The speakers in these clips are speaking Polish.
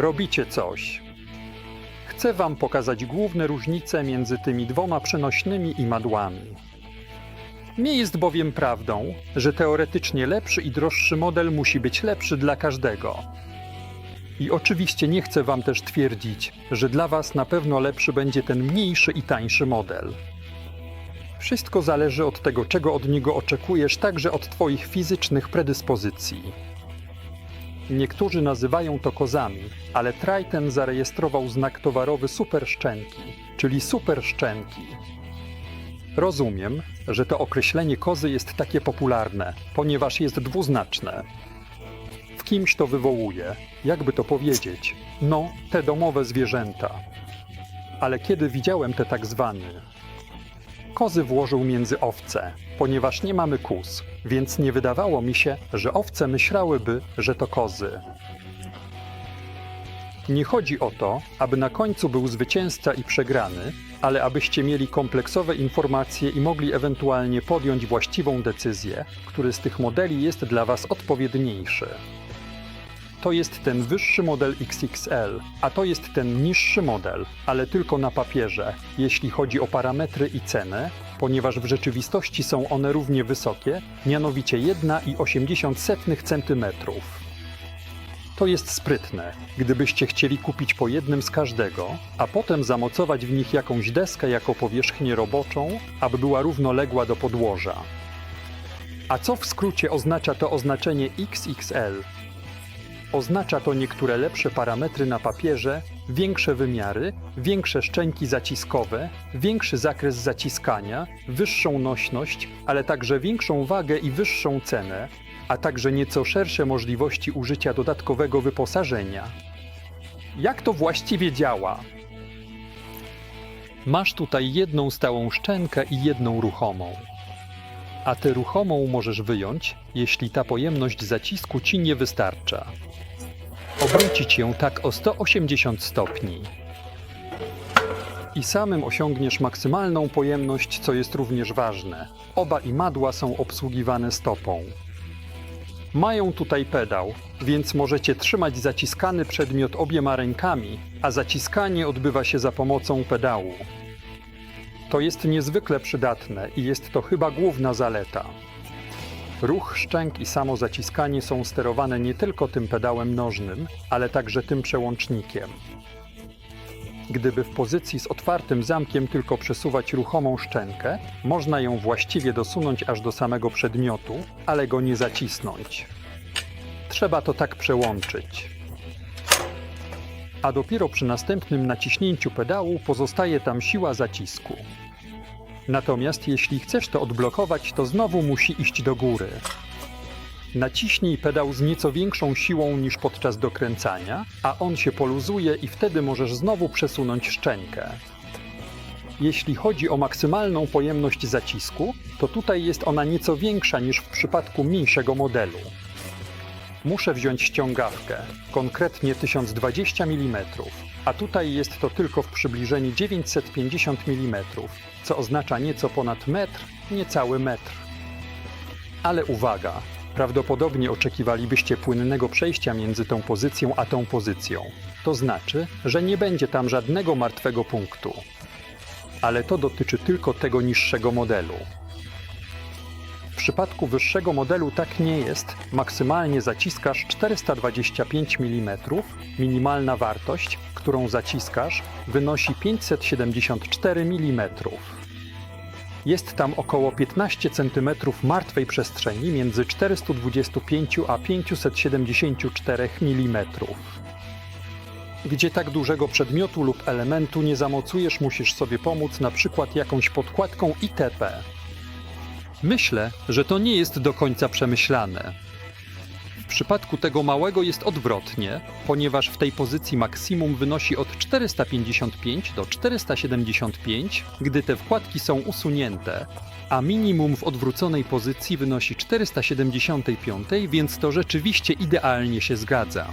robicie coś. Chcę Wam pokazać główne różnice między tymi dwoma przenośnymi imadłami. Nie jest bowiem prawdą, że teoretycznie lepszy i droższy model musi być lepszy dla każdego. I oczywiście nie chcę Wam też twierdzić, że dla Was na pewno lepszy będzie ten mniejszy i tańszy model. Wszystko zależy od tego, czego od niego oczekujesz, także od Twoich fizycznych predyspozycji. Niektórzy nazywają to kozami, ale Triton zarejestrował znak towarowy super szczęki, czyli super szczęki. Rozumiem, że to określenie kozy jest takie popularne, ponieważ jest dwuznaczne. W kimś to wywołuje, jakby to powiedzieć, no, te domowe zwierzęta. Ale kiedy widziałem te tak zwane, kozy włożył między owce, ponieważ nie mamy kóz, więc nie wydawało mi się, że owce myślałyby, że to kozy. Nie chodzi o to, aby na końcu był zwycięzca i przegrany, ale abyście mieli kompleksowe informacje i mogli ewentualnie podjąć właściwą decyzję, który z tych modeli jest dla Was odpowiedniejszy. To jest ten wyższy model XXL, a to jest ten niższy model, ale tylko na papierze, jeśli chodzi o parametry i cenę, ponieważ w rzeczywistości są one równie wysokie, mianowicie 1,80 cm. To jest sprytne, gdybyście chcieli kupić po jednym z każdego, a potem zamocować w nich jakąś deskę jako powierzchnię roboczą, aby była równoległa do podłoża. A co w skrócie oznacza to oznaczenie XXL? Oznacza to niektóre lepsze parametry na papierze, większe wymiary, większe szczęki zaciskowe, większy zakres zaciskania, wyższą nośność, ale także większą wagę i wyższą cenę, a także nieco szersze możliwości użycia dodatkowego wyposażenia. Jak to właściwie działa? Masz tutaj jedną stałą szczękę i jedną ruchomą. A tę ruchomą możesz wyjąć, jeśli ta pojemność zacisku ci nie wystarcza. Obrócić ją tak o 180 stopni. I samym osiągniesz maksymalną pojemność, co jest również ważne. Oba imadła są obsługiwane stopą. Mają tutaj pedał, więc możecie trzymać zaciskany przedmiot obiema rękami, a zaciskanie odbywa się za pomocą pedału. To jest niezwykle przydatne i jest to chyba główna zaleta. Ruch szczęk i samo zaciskanie są sterowane nie tylko tym pedałem nożnym, ale także tym przełącznikiem. Gdyby w pozycji z otwartym zamkiem tylko przesuwać ruchomą szczękę, można ją właściwie dosunąć aż do samego przedmiotu, ale go nie zacisnąć. Trzeba to tak przełączyć. A dopiero przy następnym naciśnięciu pedału pozostaje tam siła zacisku. Natomiast jeśli chcesz to odblokować, to znowu musi iść do góry. Naciśnij pedał z nieco większą siłą niż podczas dokręcania, a on się poluzuje i wtedy możesz znowu przesunąć szczękę. Jeśli chodzi o maksymalną pojemność zacisku, to tutaj jest ona nieco większa niż w przypadku mniejszego modelu. Muszę wziąć ściągawkę, konkretnie 1020 mm, a tutaj jest to tylko w przybliżeniu 950 mm, co oznacza nieco ponad metr, niecały metr. Ale uwaga, prawdopodobnie oczekiwalibyście płynnego przejścia między tą pozycją a tą pozycją. To znaczy, że nie będzie tam żadnego martwego punktu. Ale to dotyczy tylko tego niższego modelu. Przypadku wyższego modelu tak nie jest. Maksymalnie zaciskasz 425 mm. Minimalna wartość, którą zaciskasz, wynosi 574 mm. Jest tam około 15 cm martwej przestrzeni między 425 a 574 mm. Gdzie tak dużego przedmiotu lub elementu nie zamocujesz, musisz sobie pomóc na przykład jakąś podkładką itp. Myślę, że to nie jest do końca przemyślane. W przypadku tego małego jest odwrotnie, ponieważ w tej pozycji maksimum wynosi od 455 do 475, gdy te wkładki są usunięte, a minimum w odwróconej pozycji wynosi 475, więc to rzeczywiście idealnie się zgadza.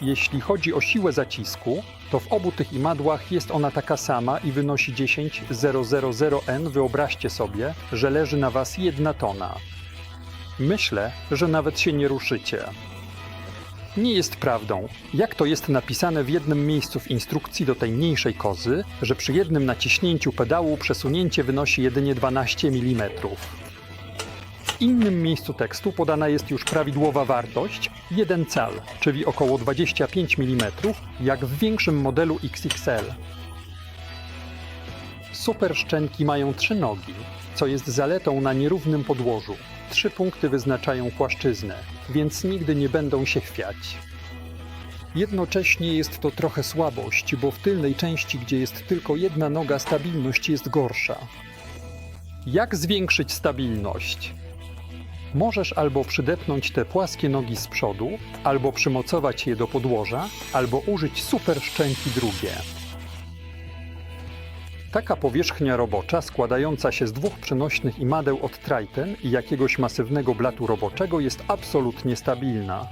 Jeśli chodzi o siłę zacisku, to w obu tych imadłach jest ona taka sama i wynosi 10,000 N. Wyobraźcie sobie, że leży na Was jedna tona. Myślę, że nawet się nie ruszycie. Nie jest prawdą. Jak to jest napisane w jednym miejscu w instrukcji do tej mniejszej kozy, że przy jednym naciśnięciu pedału przesunięcie wynosi jedynie 12 mm. W innym miejscu tekstu podana jest już prawidłowa wartość 1 cal, czyli około 25 mm, jak w większym modelu XXL. Super szczęki mają trzy nogi, co jest zaletą na nierównym podłożu. Trzy punkty wyznaczają płaszczyznę, więc nigdy nie będą się chwiać. Jednocześnie jest to trochę słabość, bo w tylnej części, gdzie jest tylko jedna noga, stabilność jest gorsza. Jak zwiększyć stabilność? Możesz albo przydepnąć te płaskie nogi z przodu, albo przymocować je do podłoża, albo użyć super szczęki drugie. Taka powierzchnia robocza składająca się z dwóch przenośnych imadeł od Triton i jakiegoś masywnego blatu roboczego jest absolutnie stabilna.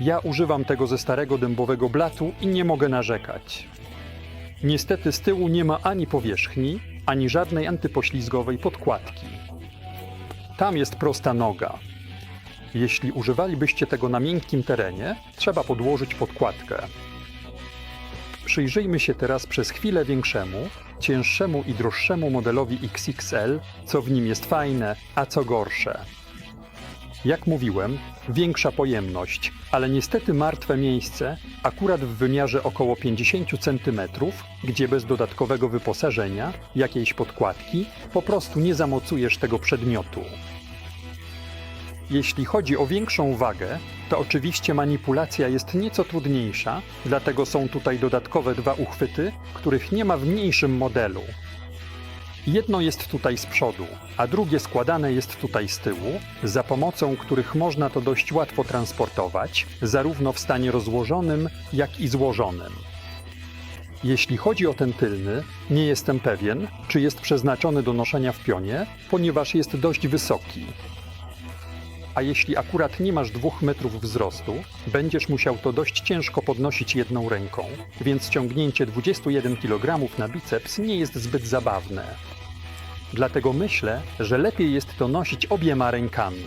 Ja używam tego ze starego dębowego blatu i nie mogę narzekać. Niestety z tyłu nie ma ani powierzchni, ani żadnej antypoślizgowej podkładki. Tam jest prosta noga. Jeśli używalibyście tego na miękkim terenie, trzeba podłożyć podkładkę. Przyjrzyjmy się teraz przez chwilę większemu, cięższemu i droższemu modelowi XXL, co w nim jest fajne, a co gorsze. Jak mówiłem, większa pojemność, ale niestety martwe miejsce, akurat w wymiarze około 50 cm, gdzie bez dodatkowego wyposażenia, jakiejś podkładki, po prostu nie zamocujesz tego przedmiotu. Jeśli chodzi o większą wagę, to oczywiście manipulacja jest nieco trudniejsza, dlatego są tutaj dodatkowe dwa uchwyty, których nie ma w mniejszym modelu. Jedno jest tutaj z przodu, a drugie składane jest tutaj z tyłu, za pomocą których można to dość łatwo transportować, zarówno w stanie rozłożonym, jak i złożonym. Jeśli chodzi o ten tylny, nie jestem pewien, czy jest przeznaczony do noszenia w pionie, ponieważ jest dość wysoki. A jeśli akurat nie masz dwóch metrów wzrostu, będziesz musiał to dość ciężko podnosić jedną ręką, więc ciągnięcie 21 kg na biceps nie jest zbyt zabawne. Dlatego myślę, że lepiej jest to nosić obiema rękami.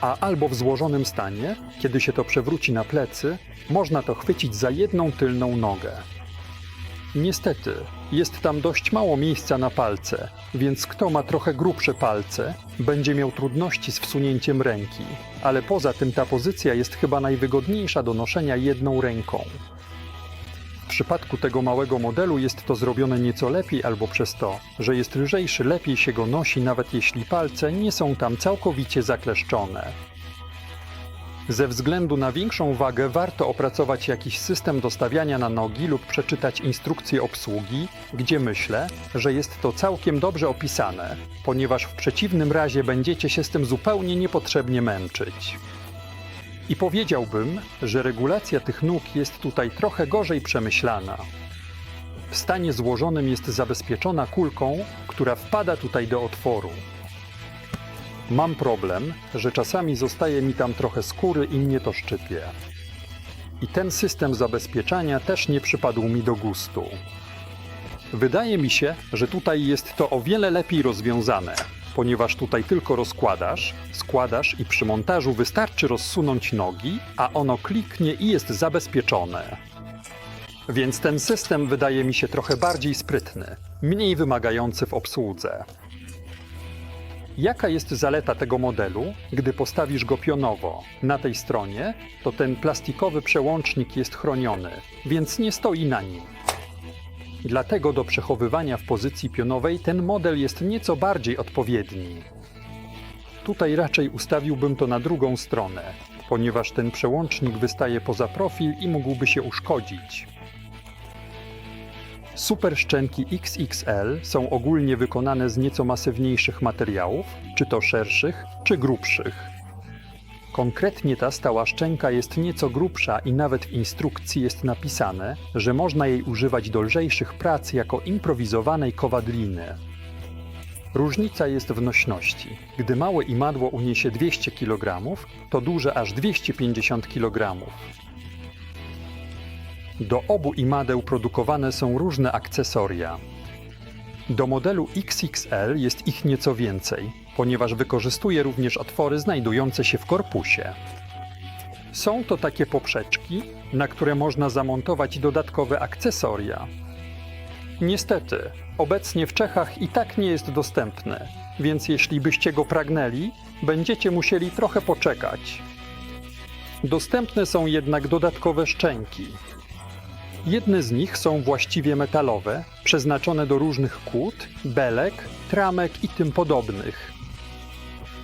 A albo w złożonym stanie, kiedy się to przewróci na plecy, można to chwycić za jedną tylną nogę. Niestety, jest tam dość mało miejsca na palce, więc kto ma trochę grubsze palce, będzie miał trudności z wsunięciem ręki, ale poza tym ta pozycja jest chyba najwygodniejsza do noszenia jedną ręką. W przypadku tego małego modelu jest to zrobione nieco lepiej albo przez to, że jest lżejszy, lepiej się go nosi, nawet jeśli palce nie są tam całkowicie zakleszczone. Ze względu na większą wagę warto opracować jakiś system dostawiania na nogi lub przeczytać instrukcję obsługi, gdzie myślę, że jest to całkiem dobrze opisane, ponieważ w przeciwnym razie będziecie się z tym zupełnie niepotrzebnie męczyć. I powiedziałbym, że regulacja tych nóg jest tutaj trochę gorzej przemyślana. W stanie złożonym jest zabezpieczona kulką, która wpada tutaj do otworu. Mam problem, że czasami zostaje mi tam trochę skóry i mnie to szczypie. I ten system zabezpieczania też nie przypadł mi do gustu. Wydaje mi się, że tutaj jest to o wiele lepiej rozwiązane, ponieważ tutaj tylko rozkładasz, składasz i przy montażu wystarczy rozsunąć nogi, a ono kliknie i jest zabezpieczone. Więc ten system wydaje mi się trochę bardziej sprytny, mniej wymagający w obsłudze. Jaka jest zaleta tego modelu, gdy postawisz go pionowo? Na tej stronie to ten plastikowy przełącznik jest chroniony, więc nie stoi na nim. Dlatego do przechowywania w pozycji pionowej ten model jest nieco bardziej odpowiedni. Tutaj raczej ustawiłbym to na drugą stronę, ponieważ ten przełącznik wystaje poza profil i mógłby się uszkodzić. Super szczęki XXL są ogólnie wykonane z nieco masywniejszych materiałów, czy to szerszych, czy grubszych. Konkretnie ta stała szczęka jest nieco grubsza i nawet w instrukcji jest napisane, że można jej używać do lżejszych prac jako improwizowanej kowadliny. Różnica jest w nośności. Gdy małe imadło uniesie 200 kg, to duże aż 250 kg. Do obu imadeł produkowane są różne akcesoria. Do modelu XXL jest ich nieco więcej, ponieważ wykorzystuje również otwory znajdujące się w korpusie. Są to takie poprzeczki, na które można zamontować dodatkowe akcesoria. Niestety, obecnie w Czechach i tak nie jest dostępny, więc jeśli byście go pragnęli, będziecie musieli trochę poczekać. Dostępne są jednak dodatkowe szczęki. Jedne z nich są właściwie metalowe, przeznaczone do różnych kłód, belek, tramek i tym podobnych.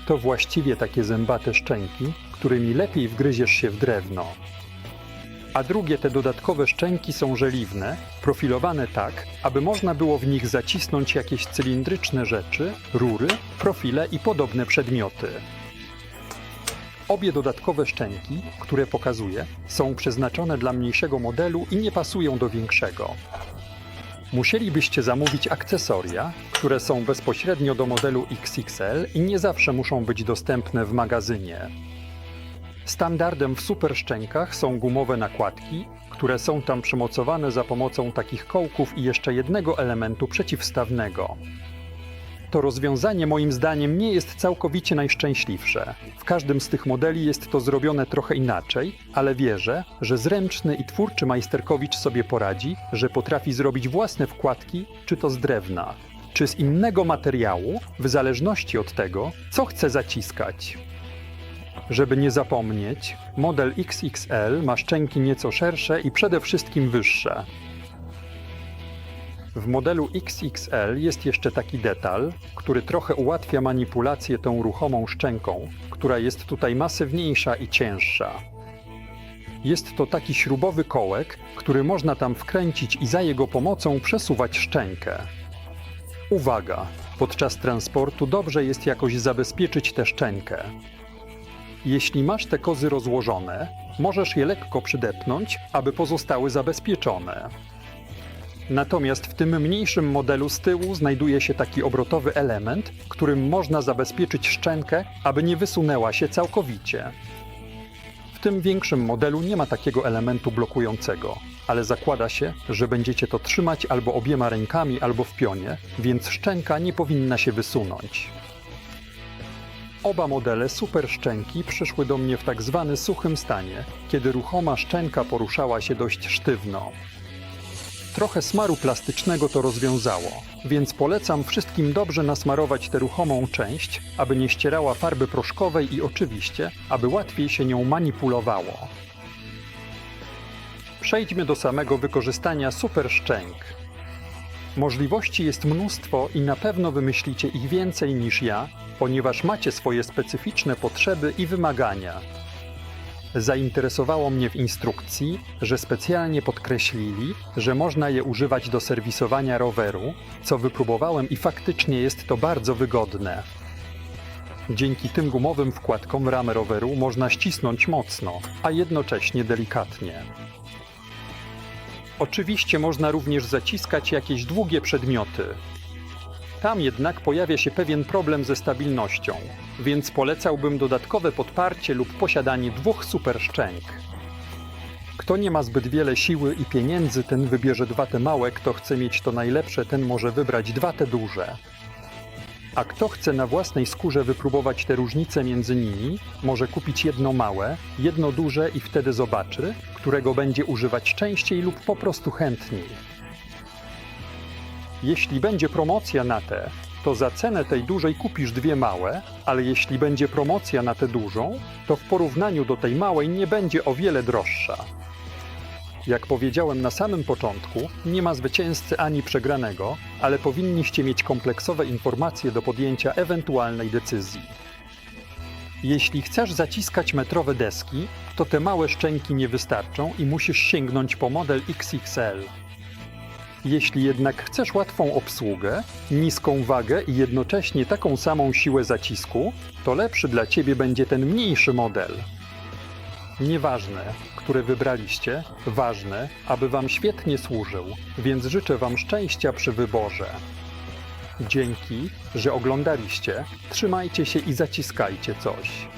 To właściwie takie zębate szczęki, którymi lepiej wgryziesz się w drewno. A drugie te dodatkowe szczęki są żeliwne, profilowane tak, aby można było w nich zacisnąć jakieś cylindryczne rzeczy, rury, profile i podobne przedmioty. Obie dodatkowe szczęki, które pokazuję, są przeznaczone dla mniejszego modelu i nie pasują do większego. Musielibyście zamówić akcesoria, które są bezpośrednio do modelu XXL i nie zawsze muszą być dostępne w magazynie. Standardem w super szczękach są gumowe nakładki, które są tam przymocowane za pomocą takich kołków i jeszcze jednego elementu przeciwstawnego. To rozwiązanie moim zdaniem nie jest całkowicie najszczęśliwsze. W każdym z tych modeli jest to zrobione trochę inaczej, ale wierzę, że zręczny i twórczy majsterkowicz sobie poradzi, że potrafi zrobić własne wkładki, czy to z drewna, czy z innego materiału, w zależności od tego, co chce zaciskać. Żeby nie zapomnieć, model XXL ma szczęki nieco szersze i przede wszystkim wyższe. W modelu XXL jest jeszcze taki detal, który trochę ułatwia manipulację tą ruchomą szczęką, która jest tutaj masywniejsza i cięższa. Jest to taki śrubowy kołek, który można tam wkręcić i za jego pomocą przesuwać szczękę. Uwaga! Podczas transportu dobrze jest jakoś zabezpieczyć tę szczękę. Jeśli masz te kozy rozłożone, możesz je lekko przydepnąć, aby pozostały zabezpieczone. Natomiast w tym mniejszym modelu z tyłu znajduje się taki obrotowy element, którym można zabezpieczyć szczękę, aby nie wysunęła się całkowicie. W tym większym modelu nie ma takiego elementu blokującego, ale zakłada się, że będziecie to trzymać albo obiema rękami, albo w pionie, więc szczęka nie powinna się wysunąć. Oba modele super szczęki przyszły do mnie w tak zwany suchym stanie, kiedy ruchoma szczęka poruszała się dość sztywno. Trochę smaru plastycznego to rozwiązało, więc polecam wszystkim dobrze nasmarować tę ruchomą część, aby nie ścierała farby proszkowej i oczywiście, aby łatwiej się nią manipulowało. Przejdźmy do samego wykorzystania super szczęk. Możliwości jest mnóstwo i na pewno wymyślicie ich więcej niż ja, ponieważ macie swoje specyficzne potrzeby i wymagania. Zainteresowało mnie w instrukcji, że specjalnie podkreślili, że można je używać do serwisowania roweru, co wypróbowałem i faktycznie jest to bardzo wygodne. Dzięki tym gumowym wkładkom ramę roweru można ścisnąć mocno, a jednocześnie delikatnie. Oczywiście można również zaciskać jakieś długie przedmioty. Tam jednak pojawia się pewien problem ze stabilnością, więc polecałbym dodatkowe podparcie lub posiadanie dwóch super szczęk. Kto nie ma zbyt wiele siły i pieniędzy, ten wybierze dwa te małe, kto chce mieć to najlepsze, ten może wybrać dwa te duże. A kto chce na własnej skórze wypróbować te różnice między nimi, może kupić jedno małe, jedno duże i wtedy zobaczy, którego będzie używać częściej lub po prostu chętniej. Jeśli będzie promocja na te, to za cenę tej dużej kupisz dwie małe, ale jeśli będzie promocja na tę dużą, to w porównaniu do tej małej nie będzie o wiele droższa. Jak powiedziałem na samym początku, nie ma zwycięzcy ani przegranego, ale powinniście mieć kompleksowe informacje do podjęcia ewentualnej decyzji. Jeśli chcesz zaciskać metrowe deski, to te małe szczęki nie wystarczą i musisz sięgnąć po model XXL. Jeśli jednak chcesz łatwą obsługę, niską wagę i jednocześnie taką samą siłę zacisku, to lepszy dla Ciebie będzie ten mniejszy model. Nieważne, które wybraliście, ważne, aby Wam świetnie służył, więc życzę Wam szczęścia przy wyborze. Dzięki, że oglądaliście, trzymajcie się i zaciskajcie coś.